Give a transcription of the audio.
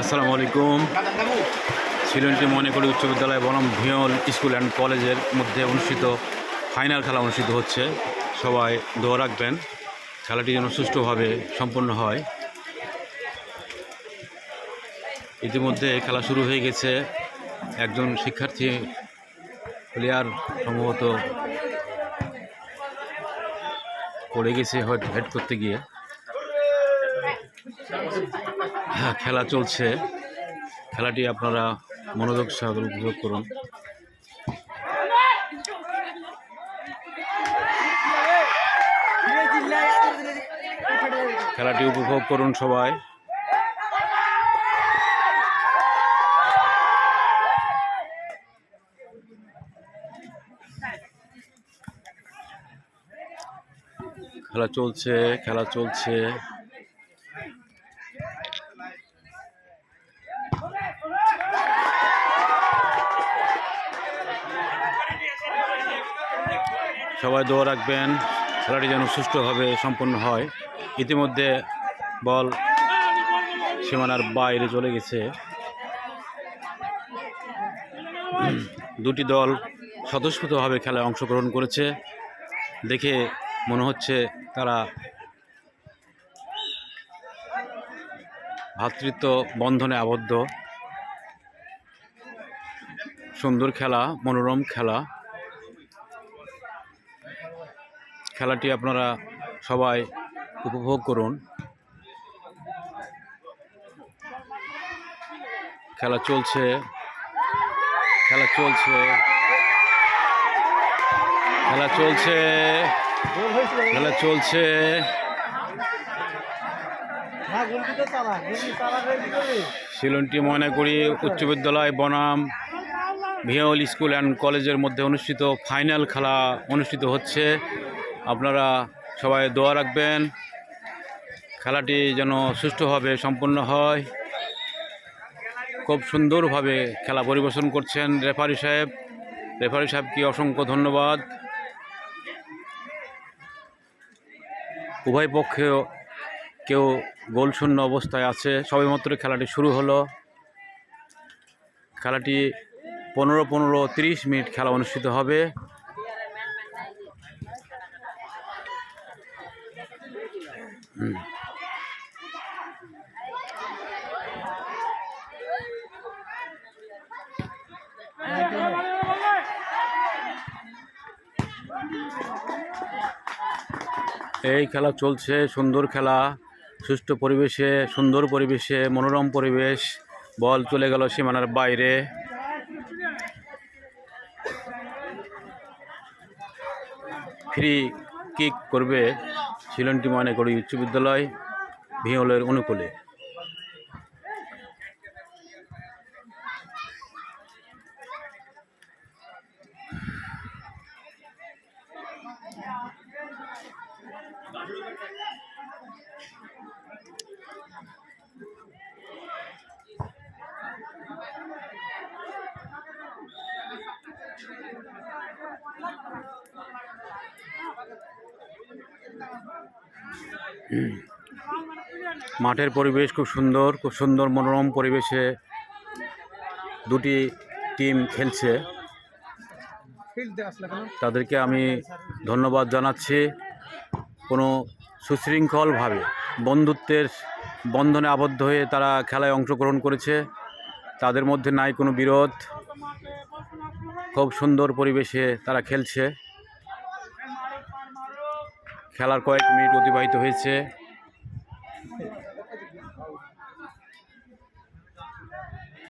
আসসালামু আলাইকুম। সিলেন্টি মনে করি উচ্চ বিদ্যালয় বনাম ভিয়ল স্কুল অ্যান্ড কলেজের মধ্যে অনুষ্ঠিত, ফাইনাল খেলা অনুষ্ঠিত হচ্ছে। সবাই দোয়া রাখবেন, খেলাটি যেন সুষ্ঠুভাবে সম্পন্ন হয়। ইতিমধ্যে খেলা শুরু হয়ে গেছে। একজন শিক্ষার্থী, প্লেয়ার সম্ভবত পড়ে গেছে হেড করতে গিয়ে। খেলা চলছে। খেলাটি আপনারা মনোযোগ সহকারে উপভোগ করুন। খেলাটি উপভোগ করুন সবাই। খেলা চলছে খেলা চলছে। সবাই দোয়া রাখবেন, খেলাটি যেন সুষ্ঠুভাবে সম্পন্ন হয়। ইতিমধ্যে বল সীমানার বাইরে চলে গেছে। দুটি দল স্বতঃস্ফূর্তভাবে খেলায় অংশগ্রহণ করেছে। দেখে মনে হচ্ছে তারা ভ্রাতৃত্ব বন্ধনে আবদ্ধ। সুন্দর খেলা, মনোরম খেলা। খেলাটি আপনারা সবাই উপভোগ করুন। খেলা চলছে। খেলা চলছে। খেলা চলছে। খেলা চলছে। শিলনটি ময়নাগুড়ি উচ্চ বিদ্যালয় বনাম ভিওল স্কুল অ্যান্ড কলেজের মধ্যে অনুষ্ঠিত ফাইনাল খেলা অনুষ্ঠিত হচ্ছে। আপনারা সবাই দোয়া রাখবেন। খেলাটি যেন সুষ্ঠুভাবে সম্পন্ন হয়। খুব সুন্দরভাবে খেলা পরিবেশন করছেন রেফারি সাহেব। রেফারি সাহেবকে অসংখ্য ধন্যবাদ। উভয় পক্ষেও কেউ গোলশূন্য অবস্থায় আছে। সবেমাত্র খেলাটি শুরু হলো। খেলাটি পনেরো পনেরো তিরিশ মিনিট খেলা অনুষ্ঠিত হবে। এই খেলা চলছে, সুন্দর খেলা। সুষ্ঠু পরিবেশে, সুন্দর পরিবেশে, মনোরম পরিবেশ। বল চলে গেল সীমানার বাইরে। ফ্রি কিক করবে শিলনটি মানে করি উচ্চ বিদ্যালয় ভিওলের অনুকূলে। মাঠের পরিবেশ খুব সুন্দর খুব সুন্দর মনোরম পরিবেশে দুটি টিম খেলছে। তাদেরকে আমি ধন্যবাদ জানাচ্ছি কোনো সুশৃঙ্খলভাবে। বন্ধুত্বের বন্ধনে আবদ্ধ হয়ে তারা খেলায় অংশগ্রহণ করেছে। তাদের মধ্যে নাই কোনো বিরোধ। খুব সুন্দর পরিবেশে তারা খেলছে। খেলার কয়েক মিনিট অতিবাহিত হয়েছে।